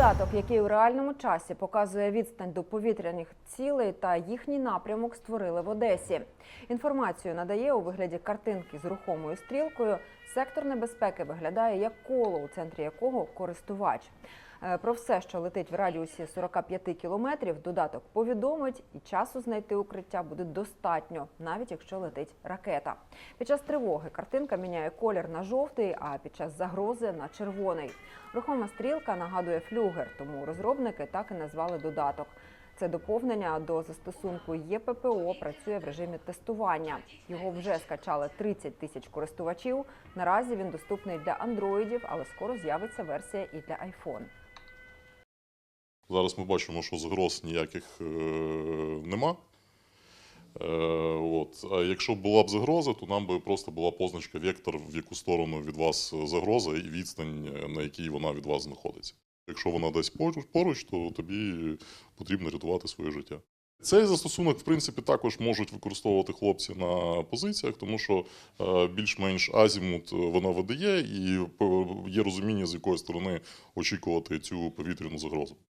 Додаток, який у реальному часі показує відстань до повітряних цілей та їхній напрямок, створили в Одесі. Інформацію надає у вигляді картинки з рухомою стрілкою. Сектор небезпеки виглядає як коло, у центрі якого користувач. Е, Про все, що летить в радіусі 45 кілометрів, додаток повідомить, і часу знайти укриття буде достатньо, навіть якщо летить ракета. Під час тривоги картинка міняє колір на жовтий, а під час загрози на червоний. Рухома стрілка нагадує флюгер, тому розробники так і назвали додаток. Це доповнення до застосунку ЄППО працює в режимі тестування. Його вже скачали 30 тисяч користувачів. Наразі він доступний для андроїдів, але скоро з'явиться версія і для iPhone. Зараз ми бачимо, що загроз ніяких е, нема. Е, от. А якщо була б загроза, то нам би просто була позначка вектор, в яку сторону від вас загроза, і відстань, е, на якій вона від вас знаходиться. Якщо вона десь поруч, то тобі потрібно рятувати своє життя. Цей застосунок, в принципі, також можуть використовувати хлопці на позиціях, тому що більш-менш азімут вона видає, і є розуміння, з якої сторони очікувати цю повітряну загрозу.